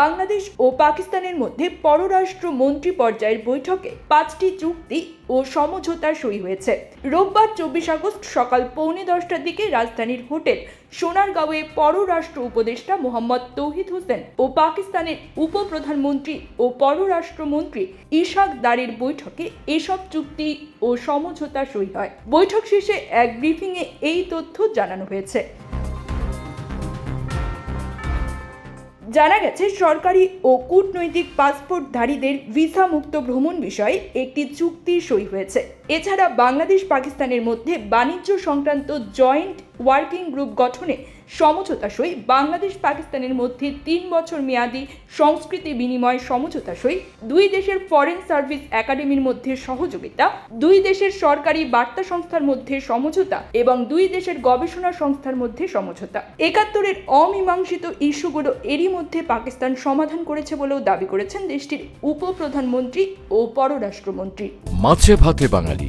বাংলাদেশ ও পাকিস্তানের মধ্যে পররাষ্ট্র মন্ত্রী পর্যায়ের বৈঠকে পাঁচটি চুক্তি ও সমঝোতা সই হয়েছে। রোববার চব্বিশ আগস্ট সকাল পৌনে দশটার দিকে রাজধানীর হোটেল সোনারগাঁওয়ে পররাষ্ট্র উপদেষ্টা মোহাম্মদ তৌহিদ হোসেন ও পাকিস্তানের উপপ্রধানমন্ত্রী ও পররাষ্ট্রমন্ত্রী ইশাক দারের বৈঠকে এসব চুক্তি ও সমঝোতা সই হয়। বৈঠক শেষে এক ব্রিফিংয়ে এই তথ্য জানানো হয়েছে। জানা গেছে, সরকারি ও কূটনৈতিক পাসপোর্টধারীদের ভিসা মুক্ত ভ্রমণ বিষয়ে একটি চুক্তি সই হয়েছে। এছাড়া বাংলাদেশ পাকিস্তানের মধ্যে বাণিজ্য সংক্রান্ত জয়েন্ট ওয়ার্কিং গ্রুপ গঠনে সমঝোতা সই, বাংলাদেশ পাকিস্তানের মধ্যে তিন বছর মেয়াদী সংস্কৃতি বিনিময় সমঝোতা সই, দুই দেশের ফরেন সার্ভিস একাডেমির মধ্যে সহযোগিতা, দুই দেশের সরকারি বার্তা সংস্থার মধ্যে সমঝোতা এবং দুই দেশের গবেষণা সংস্থার মধ্যে সমঝোতা। একাত্তরের অমীমাংসিত ইস্যুগুলো এরই মধ্যে পাকিস্তান সমাধান করেছে বলেও দাবি করেছেন দেশটির উপপ্রধানমন্ত্রী ও পররাষ্ট্রমন্ত্রী। মাছে ভাতে বাঙালি।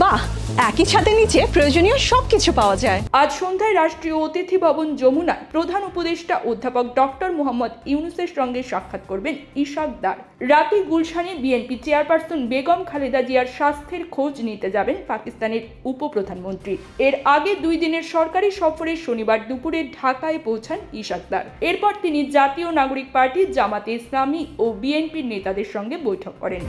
বাহ, একই ছাদের নিচে প্রয়োজনীয় সবকিছু পাওয়া যায়। আজ সন্ধ্যায় রাষ্ট্রীয় অতিথি ভবন যমুনায় প্রধান উপদেষ্টা অধ্যাপক ডক্টর মোহাম্মদ ইউনুসের সঙ্গে সাক্ষাৎ করবেন ইশাক দার। রাতে গুলশানে বিএনপি চেয়ারপারসন বেগম খালেদা জিয়ার স্বাস্থ্যের খোঁজ নিতে যাবেন পাকিস্তানের উপপ্রধানমন্ত্রী। এর আগে দুই দিনের সরকারি সফরে শনিবার দুপুরে ঢাকায় পৌঁছান ইশাক দার। এরপর তিনি জাতীয় নাগরিক পার্টি জামাতে ইসলামী ও বিএনপির নেতাদের সঙ্গে বৈঠক করেন।